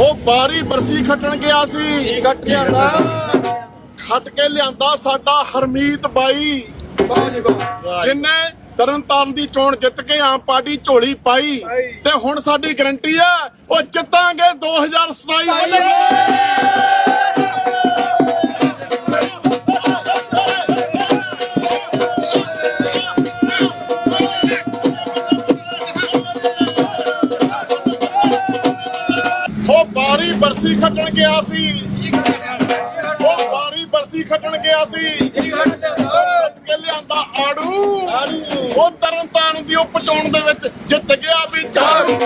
ਉਹ ਬਾਰੀ ਬਰਸੀ ਖੱਟਣ ਗਿਆ ਸੀ ਘਟ ਲਿਆਂਦਾ ਖੱਟ ਕੇ ਲਿਆਂਦਾ ਸਾਡਾ ਹਰਮੀਤ ਬਾਈ ਵਾਹ ਜੀ ਵਾਹ ਜਿਨੇ ਤਰਨਤਾਰਨ ਦੀ ਚੋਣ ਜਿੱਤ ਕੇ ਆਮ ਪਾਰਟੀ ਝੋਲੀ ਪਾਈ ਪਾਈ। ਤੇ ਹੁਣ ਸਾਡੀ ਗਰੰਟੀ ਆ ਉਹ ਜਿੱਤਾਂਗੇ 2027 ਵੱਲੋਂ ਬਰਸੀ ਖੱਟਣ ਗਿਆ ਸੀ। ਉਹ ਬਾਰੀ ਬਰਸੀ ਖੱਟਣ ਗਿਆ ਸੀ। ਕੇ ਲਿਆਂਦਾ ਆੜੂ। ਉਹ ਤਰਨ ਤਾਰਨ ਦੀ ਉਪ ਚੋਣ ਦੇ ਵਿੱਚ ਜਿੱਤ ਗਿਆ ਵੀ ਝਾੜੂ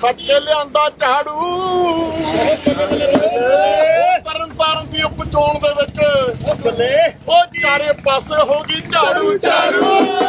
ਖੱਟ ਕੇ ਲਿਆਂਦਾ ਝਾੜੂ। ਤਰਨ ਤਾਰਨ ਦੀ ਉਪ ਚੋਣ ਦੇ ਵਿੱਚ ਉਹ ਚਾਰੇ ਪਾਸੇ ਹੋ ਗਈ ਝਾੜੂ ਝਾੜੂ।